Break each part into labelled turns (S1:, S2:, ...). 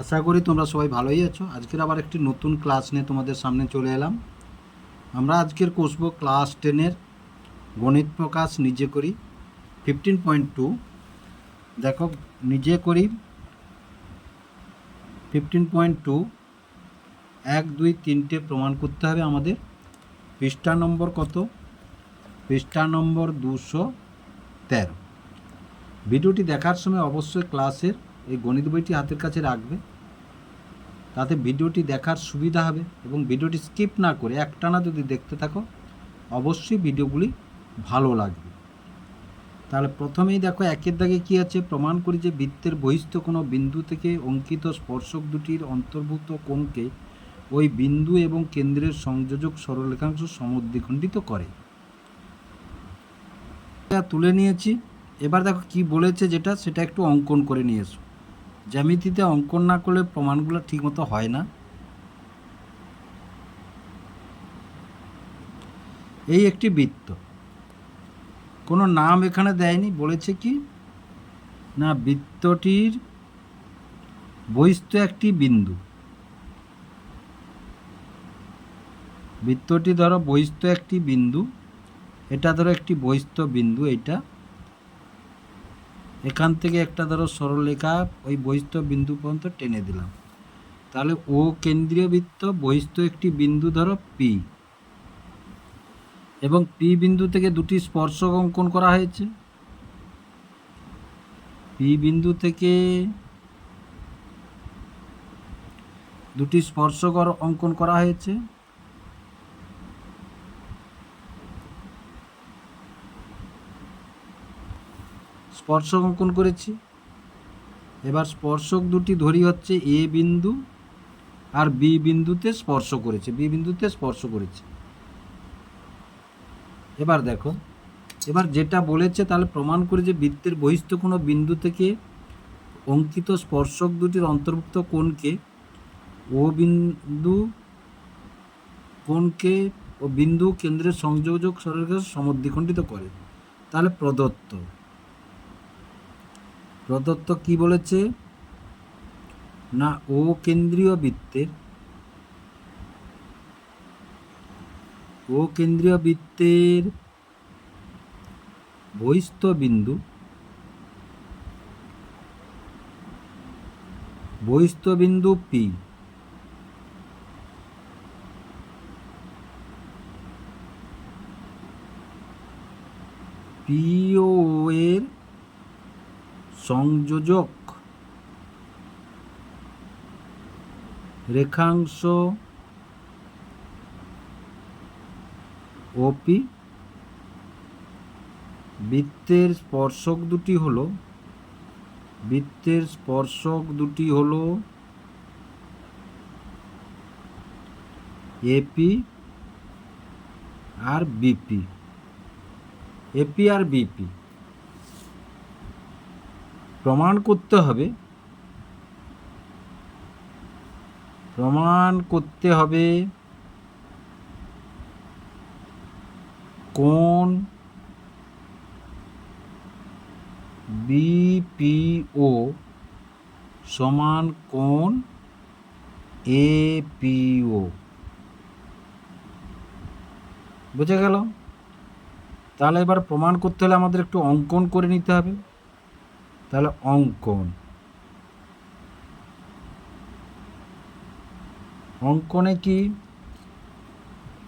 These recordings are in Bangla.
S1: আশা করি তোমরা সবাই ভালোই আছো। আজকের আবার একটি নতুন ক্লাস নিয়ে তোমাদের সামনে চলে এলাম। আমরা আজকের কষবো ক্লাস টেনের গণিত প্রকাশ নিজে করি ফিফটিন পয়েন্ট টু দেখো, নিজে করি ফিফটিন পয়েন্ট টু এক, দুই, তিনটে প্রমাণ করতে হবে আমাদের। পৃষ্ঠা নম্বর কত? পৃষ্ঠা নম্বর দুশো তেরো। ভিডিওটি দেখার সময় অবশ্যই ক্লাসের এই গণিত বইটি হাতের কাছে রাখবে। তাতে ভিডিওটি দেখার সুবিধা হবে এবং ভিডিওটি স্কিপ না করে একটানা যদি দেখতে থাকো, অবশ্যই ভিডিওগুলি ভালো লাগবে। তাহলে প্রথমেই দেখো, একের দাগে কী আছে? প্রমাণ করি যে বৃত্তের বহিস্থ কোনো বিন্দু থেকে অঙ্কিত স্পর্শক দুটির অন্তর্ভুক্ত কোণকে ওই বিন্দু এবং কেন্দ্রের সংযোজক সরলরেখাংশ সমদ্বিখণ্ডিত করে। তুলে নিয়েছি। এবার দেখো কি বলেছে যেটা, সেটা একটু অঙ্কন করে নিয়ে এসো। জ্যামিতিতে অঙ্কন না করলে প্রমাণগুলো ঠিকমতো হয় না। এই একটি বৃত্ত। কোনো নাম এখানে দেয়নি, বলেছে কি? না, বৃত্তটির বহিস্থ একটি বিন্দু। বৃত্তটি ধরো বহিস্থ একটি বিন্দু, এটা ধরো একটি বহিস্থ বিন্দু, এইটা। এখান থেকে একটা ধরো সরলরেখা ওই বহিস্থ বিন্দু পর্যন্ত টেনে দিলাম। তাহলে ও কেন্দ্রীয় বৃত্ত, বহিস্থ একটি বিন্দু ধরো পি এবং পি বিন্দু থেকে দুটি স্পর্শক অঙ্কন করা হয়েছে। পি বিন্দু থেকে দুটি স্পর্শক অঙ্কন করা হয়েছে। স্পর্শক অঙ্কন করেছি। এবার স্পর্শক দুটি ধরি হচ্ছে এ বিন্দু আর বি বিন্দুতে স্পর্শ করেছে, বি বিন্দুতে স্পর্শ করেছে। এবার দেখো, এবার যেটা বলেছে তাহলে প্রমাণ করে যে বৃত্তের বহিস্থ কোনো বিন্দু থেকে অঙ্কিত স্পর্শক দুটির অন্তর্ভুক্ত কোণকে ও বিন্দু, কোণকে ও বিন্দু কেন্দ্রের সংযোজক সরলরেখা সমদ্বিখণ্ডিত করে। তাহলে প্রদত্ত। প্রদত্ত কি বলেছে? না, ও কেন্দ্রীয় বৃত্তের। ও কেন্দ্রীয় বৃত্তের বহিস্থ বিন্দু। বহিস্থ বিন্দু পি পিও এর সংযোজক। রেখাংশ ওপি বৃত্তের স্পর্শক দুটি হলো, বৃত্তের স্পর্শক দুটি হলো এপি আর বিপি এপি আর বিপি প্রমাণ করতে হবে। প্রমাণ করতে হবে কোন বিপিও সমান কোন এপিও বুঝে গেল? তাহলে এবার প্রমাণ করতে হলে আমাদের একটু অঙ্কন করে নিতে হবে। তাহলে অঙ্কন অঙ্কনে কি?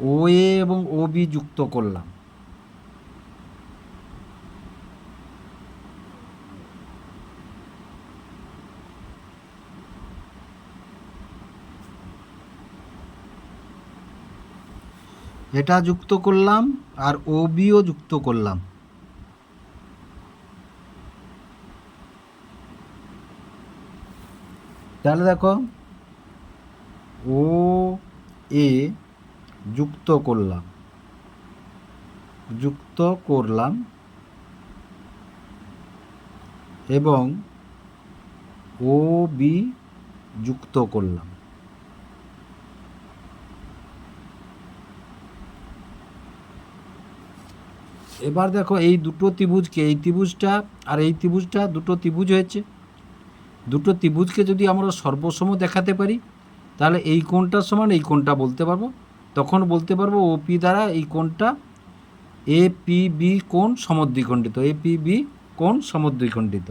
S1: ও এ এবং ও বি যুক্ত করলাম। এটা যুক্ত করলাম আর ও বিও যুক্ত করলাম। তাহলে দেখো, ও, এ যুক্ত করলাম। যুক্ত করলাম এবং ও, বি যুক্ত করলাম। এবার দেখো এই দুটো ত্রিভুজকে, এই ত্রিভুজটা আর এই ত্রিভুজটা দুটো ত্রিভুজ হয়েছে। দুটো ত্রিভুজকে যদি আমরা সর্বসম দেখাতে পারি, তাহলে এই কোণটা সমান, এই কোণটা বলতে পারব। তখন বলতে পারব ওপি দ্বারা এই কোণটা এ পি বি কোণ সমদ্বিখণ্ডিত এ পি বি কোণ সমদ্বিখণ্ডিত।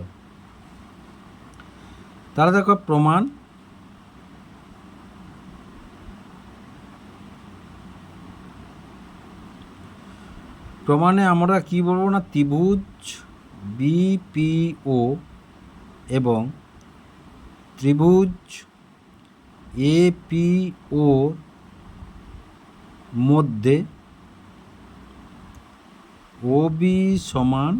S1: তাহলে দেখো প্রমাণ। প্রমাণে আমরা কি বলব না? ত্রিভুজ বিপিও এবং ত্রিভুজ এপিও মধ্যে ওবি সমান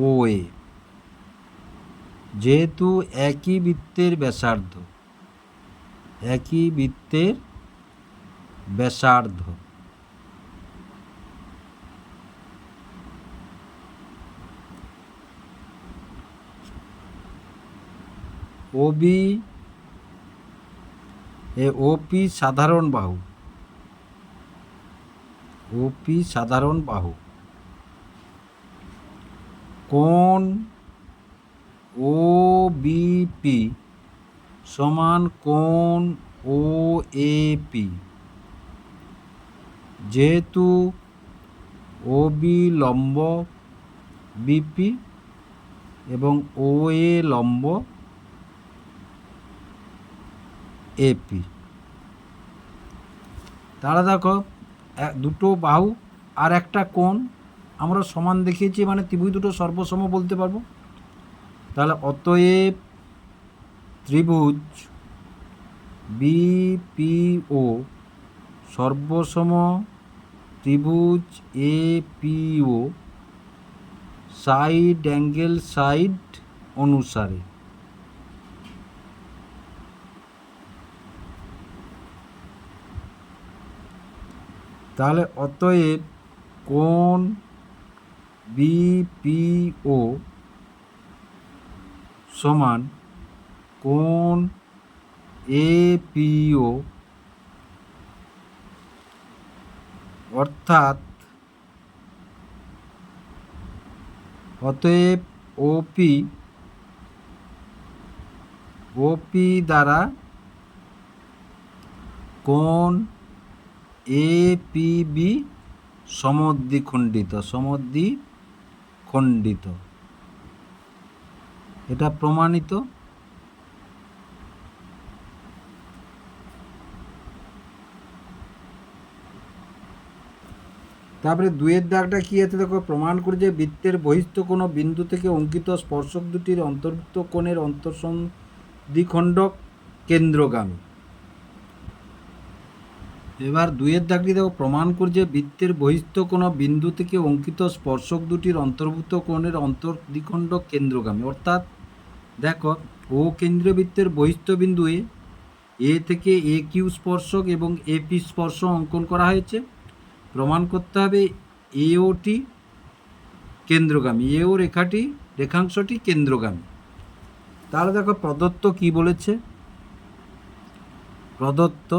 S1: ও যেহেতু একই বৃত্তের ব্যাসার্ধ একই বৃত্তের ব্যাসার্ধ। ওবি, এ ওপি সাধারণ বাহু। ওপি সাধারণ বাহু। কোন ও বিপি সমান কোন ও এপি যেহেতু ও বি লম্ব, বিপি এবং ও এ লম্ব এপি তাহলে দেখো দুটো বাহু আর একটা কোণ, আমরা সমান দেখিয়েছি মানে ত্রিভুজ দুটো সর্বসম বলতে পারব। তাহলে অতএব ত্রিভুজ বিপিও সর্বসম ত্রিভুজ এপিও সাইড অ্যাঙ্গেল সাইড অনুসারে। তাহলে অতএব কোণ বিপিও সমান কোণ এপিও অর্থাৎ অতএব ওপি ওপি দ্বারা এপিবি সমদ্বিখণ্ডিত সমদ্বিখণ্ডিত। এটা প্রমাণিত? তারপরে দুয়ের দাগটা কি আছে? দেখো, প্রমাণ করে যে বৃত্তের বহিস্থ কোনো বিন্দু থেকে অঙ্কিত স্পর্শক দুটির অন্তর্ভুক্ত কোণের অন্তঃসন দ্বিখণ্ডক কেন্দ্রগামী। এবার দুইয়ের দাগটি দেখো প্রমাণ করে যে বৃত্তের বহিস্থ কোনো বিন্দু থেকে অঙ্কিত স্পর্শক দুটির অন্তর্ভুক্ত কোণের অন্তর দ্বিখণ্ডক কেন্দ্রগামী। অর্থাৎ দেখো, ও কেন্দ্রীয় বৃত্তের বহিস্থ বিন্দু এ এ থেকে এ কিউ স্পর্শক এবং এপি স্পর্শ অঙ্কন করা হয়েছে। প্রমাণ করতে হবে এওটি কেন্দ্রগামী এও রেখাটি, রেখাংশটি কেন্দ্রগামী। তাহলে দেখো প্রদত্ত কি বলেছে? প্রদত্ত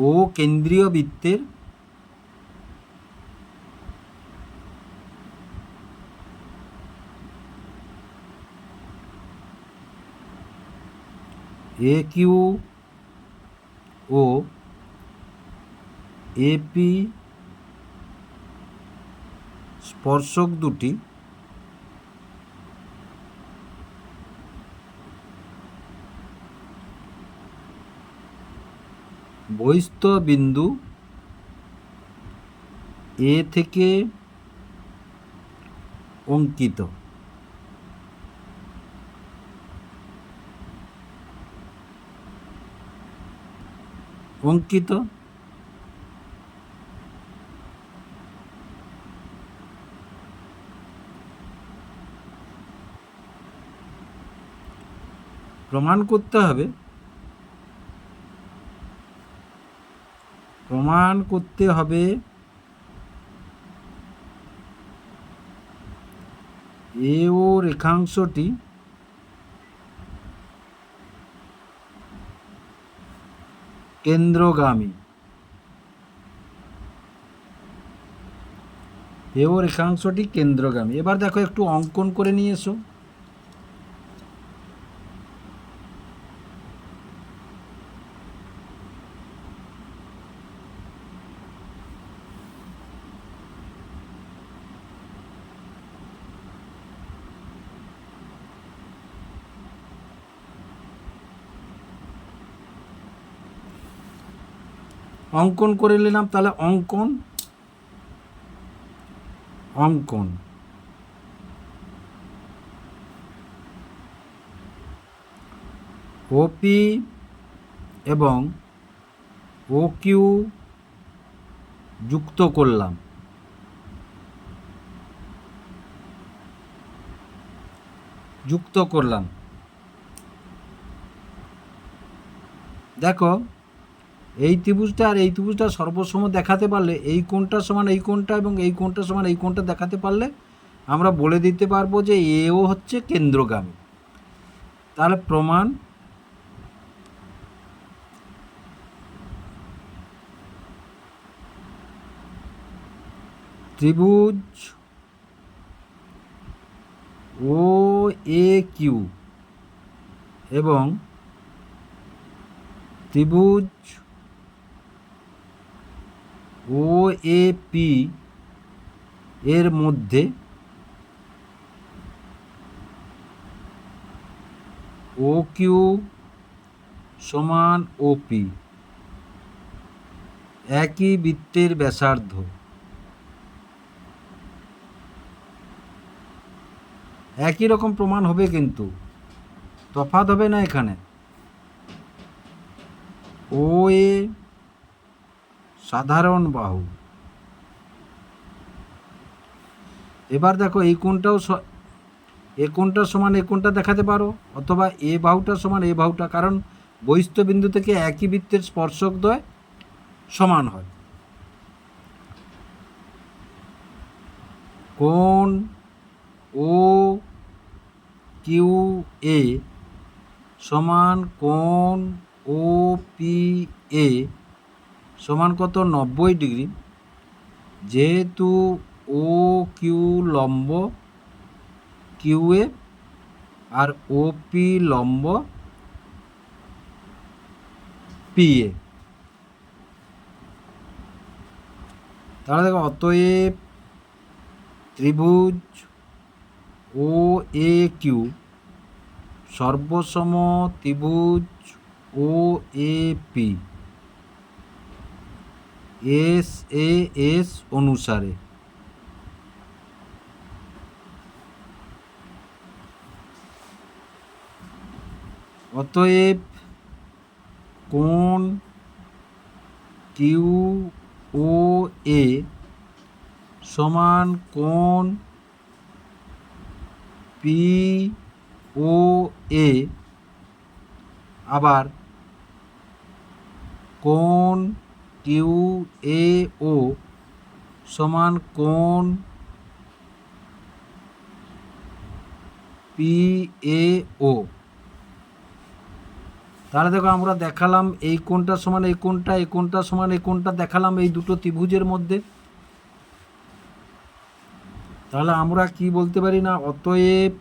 S1: ও কেন্দ্রীয় বৃত্তের এ কিউ ও এপি স্পর্শক দুটি বহিস্থ বিন্দু এ থেকে অঙ্কিত। অঙ্কিত। প্রমাণ করতে হবে প্রমাণ করতে হবে। এ ও রেখাংশটি কেন্দ্রগামী। এও রেখাংশটি কেন্দ্রগামী। এবার দেখো একটু অঙ্কন করে নিয়ে এসো। অঙ্কন করে নিলাম, তাহলে অঙ্কন অঙ্কন। ওপি এবং ও কিউ যুক্ত করলাম। যুক্ত করলাম। দেখো এই ত্রিভুজটা আর এই ত্রিভুজটা সর্বসম দেখাতে পারলে, এই কোণটা সমান এই কোণটা এবং এই কোণটা সমান এই কোণটা দেখাতে পারলে আমরা বলে দিতে পারব যে এও হচ্ছে কেন্দ্রগামী। তাহলে প্রমাণ ত্রিভুজ ও এ কিউ এবং ত্রিভুজ ও এ পি এর মধ্যে ও কিউ সমান ওপি একই বৃত্তের ব্যাসার্ধ। একই রকম প্রমাণ হবে কিন্তু। তফাৎ হবে না এখানে। ও এ সাধারণ বাহু। এবার দেখো এই কোণটাও স- এ কোণটা সমান এ কোণটা দেখাতে পারো, অথবা এ বাহুটা সমান এ বাহুটা, কারণ বহিস্থ বিন্দু থেকে একই বৃত্তের স্পর্শক দ্বয় সমান হয়। কোণ ও কিউ এ সমান কোণ ও পি এ সমান কত? নব্বই ডিগ্রি। যেহেতু ও কিউ লম্ব কিউ এ, আর ও পি লম্ব পি এ। তাহলে দেখো, অতএব ত্রিভুজ ও এ কিউ সর্বসম ত্রিভুজ O A P S A S অনুসারে। অতএব কোণ কিউ ও এ সমান কোণ পি ও এ আবার কোণ কিউ এ ও সমান কোণ পি এ ও। তাহলে দেখো আমরা দেখালাম এই কোণটা সমান এই কোণটা এই কোণটা সমান এই কোণটা, দেখালাম এই দুটো ত্রিভুজের মধ্যে। তাহলে আমরা কি বলতে পারি না? অতএব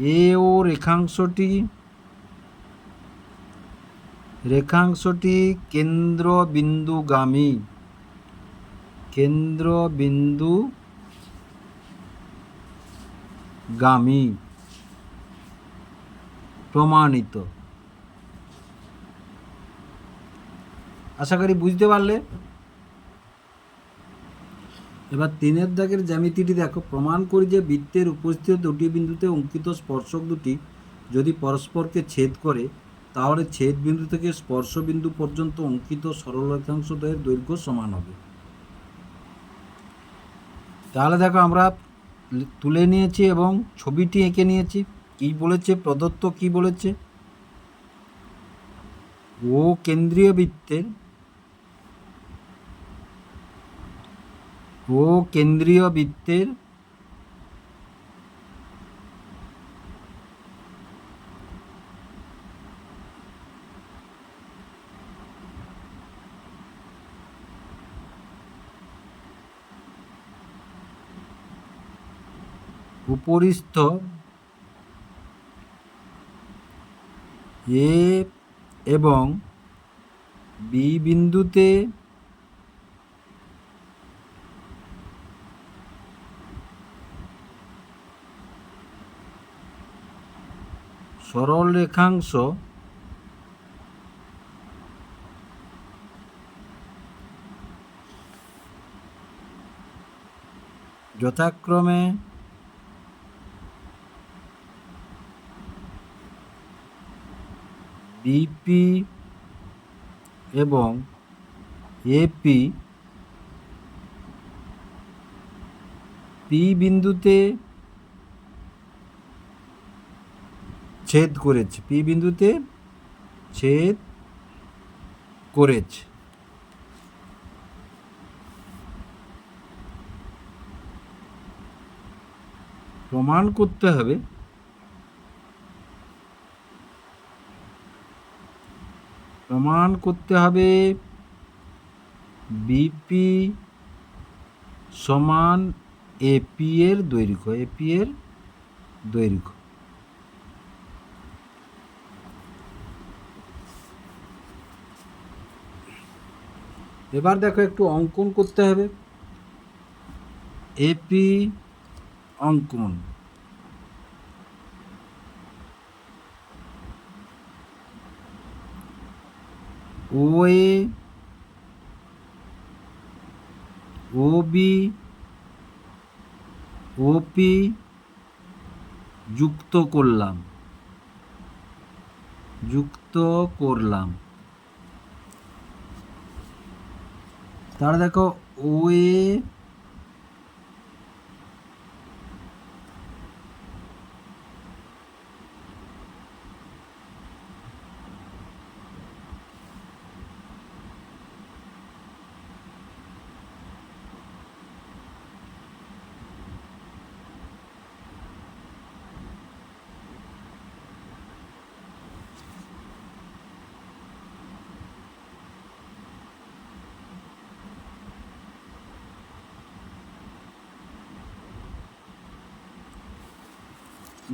S1: এ ও রেখাংশটি রেখাংশটি কেন্দ্র বিন্দুগামী কেন্দ্র বিন্দু গামী প্রমাণিত। আশা করি বুঝতে পারলে। এবার তিনের দাগের জ্যামিতিটি দেখো। প্রমাণ করি যে বৃত্তের উপস্থিত দুটি বিন্দুতে অঙ্কিত স্পর্শক দুটি যদি পরস্পরকে ছেদ করে তাহলে ছেদ বিন্দু থেকে স্পর্শ বিন্দু পর্যন্ত অঙ্কিত সরলরেখাংশ দ্বয়ের দৈর্ঘ্য সমান হবে। তাহলে দেখো আমরা তুলে নিয়েছি এবং ছবিটি এঁকে নিয়েছি। কি বলেছে? প্রদত্ত কি বলেছে? ও কেন্দ্রীয় বৃত্তের ও কেন্দ্রীয় বৃত্তের উপরিস্থ এ এবং বি বিন্দুতে সরল রেখাংশ যথাক্রমে বিপি এবং এপি পি বিন্দুতে ছেদ করেছে। পি বিন্দুতে ছেদ করেছে। প্রমাণ করতে হবে প্রমাণ করতে হবে। বিপি সমান এপি এর দৈর্ঘ্য এপি এর দৈর্ঘ্য। এবার দেখো একটু অঙ্কন করতে হবে। এপি অঙ্কন। ও এ ও বি যুক্ত করলাম। যুক্ত করলাম। তারা দেখো ও এ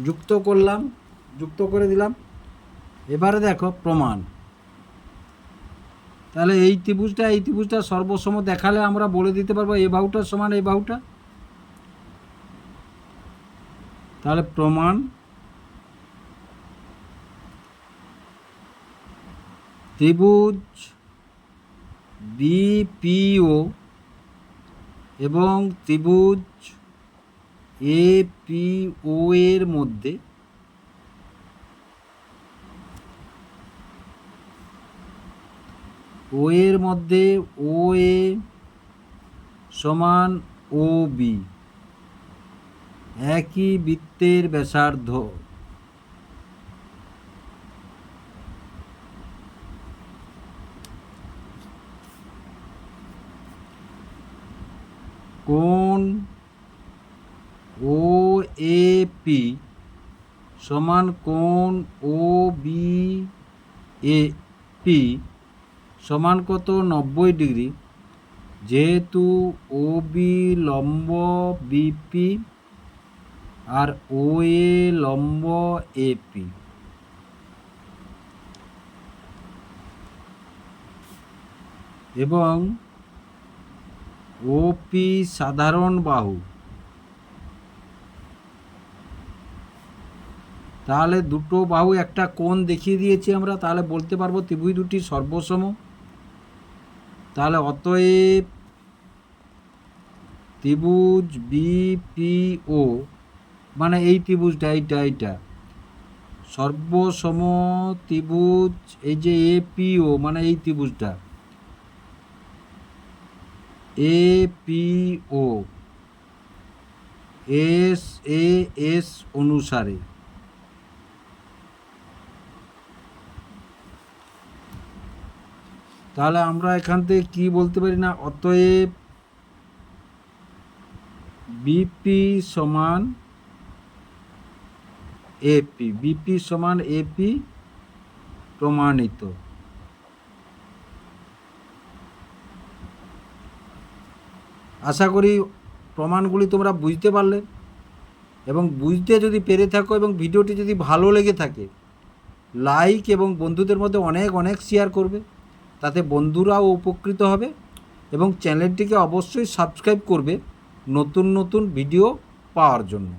S1: যুক্ত করলাম, যুক্ত করে দিলাম। এবারে দেখো প্রমাণ। তাহলে এই ত্রিভুজটা এই ত্রিভুজটা সর্বসম দেখালে আমরা বলে দিতে পারব এ বাহুটা সমান এই বাহুটা। তাহলে প্রমাণ। ত্রিভুজ বিপিও এবং ত্রিভুজ এ পি ও এর মধ্যে ও এর মধ্যে ও এ সমান ও বি একই বৃত্তের ব্যাসার্ধ। ও এ পি সমান কোণ ও বি এ পি সমান কত? নব্বই ডিগ্রি। যেহেতু ও বি লম্ব বিপি আর ও এ লম্ব এপি এবং ওপি সাধারণ বাহু তাহলে দুটো বাহু একটা কোণ দেখিয়ে দিয়েছি আমরা, তাহলে বলতে পারব ত্রিভুজ দুটি সর্বসম। তাহলে অতএব ত্রিভুজ বিপিও মানে এই ত্রিভুজটা, এইটা এইটা। সর্বসম ত্রিভুজ, এই যে এপিও মানে এই ত্রিভুজটা। এপিও এস এ এস অনুসারে। তাহলে আমরা এখান থেকে কি বলতে পারি না? অতএব বিপি সমান এপি বিপি সমান এপি প্রমাণিত। আশা করি প্রমাণগুলি তোমরা বুঝতে পারলে এবং বুঝতে যদি পেরে থাকো এবং ভিডিওটি যদি ভালো লেগে থাকে, লাইক এবং বন্ধুদের মধ্যে অনেক অনেক শেয়ার করবে। তাতে বন্ধুরাও উপকৃত হবে এবং চ্যানেলটিকে অবশ্যই সাবস্ক্রাইব করবে নতুন নতুন ভিডিও পাওয়ার জন্য।